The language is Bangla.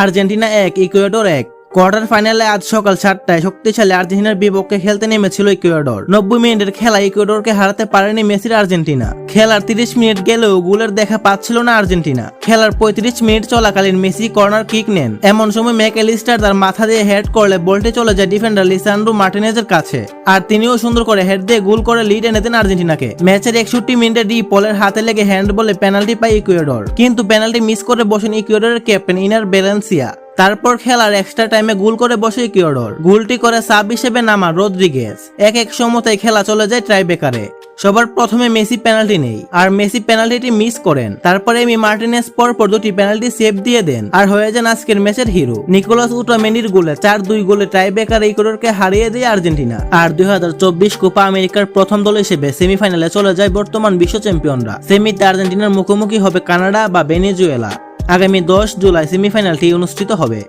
আর্জেন্টিনা এক ইকুয়েডর এক। কোয়ার্টার ফাইনালে আজ সকাল সাতটায় শক্তিশালী আর্জেন্টিনার বিপক্ষে খেলতে নেমেছিল ইকুয়েডর। নব্বই মিনিটের খেলা ইকুয়েডরকে হারাতে পারেনি মেসির আর্জেন্টিনা। খেলার তিরিশ মিনিট গেলেও গোলের দেখা পাচ্ছিল না আর্জেন্টিনা। খেলার পঁয়ত্রিশ মিনিট চলাকালীন মেসি কর্নার কিক নেন। এমন সময় ম্যাকেলিস্টার তার মাথা দিয়ে হেড করলে বলটি চলে যায় ডিফেন্ডার লিসান্ড্রো মার্টিনেজের কাছে। আর তিনিও সুন্দর করে হেড দিয়ে গোল করে লিড এনে দেন আর্জেন্টিনাকে। ম্যাচের একষট্টি মিনিটে ডি পলের হাতে লেগে হ্যান্ড বলে পেনাল্টি পায় ইকুয়েডর। কিন্তু পেনাল্টি মিস করে বসেন ইকুয়েডরের ক্যাপ্টেন ইনার বেলেন্সিয়া তারপর খেলার এক্সট্রা টাইমে গোল করে বসে ইকুয়েডর। গোলটি করে সাব হিসেবে নামা রদ্রিগেজ এক এক সমতায় খেলা চলে যায় ট্রাইবেকারে সবার প্রথমে মেসি পেনাল্টি নেই। আর মেসি পেনাল্টিটি মিস করেন। তারপরে এমি মার্টিনেস পর পর দুটি পেনাল্টি সেভ দিয়ে দেন। আর হয়ে যান আজকের ম্যাচের হিরো নিকোলাস উটামেন্ডির গোলে চার দুই গোলে টাইবেকার ইকুয়েডরকে হারিয়ে দেয় আর্জেন্টিনা। আর দুই হাজার চব্বিশ কোপা আমেরিকার প্রথম দল হিসেবে সেমিফাইনালে চলে যায় বর্তমান বিশ্ব চ্যাম্পিয়নরা সেমিতে আর্জেন্টিনার মুখোমুখি হবে কানাডা বা ভেনেজুয়েলা। আগামী দশ জুলাই সেমিফাইনালটি অনুষ্ঠিত হবে।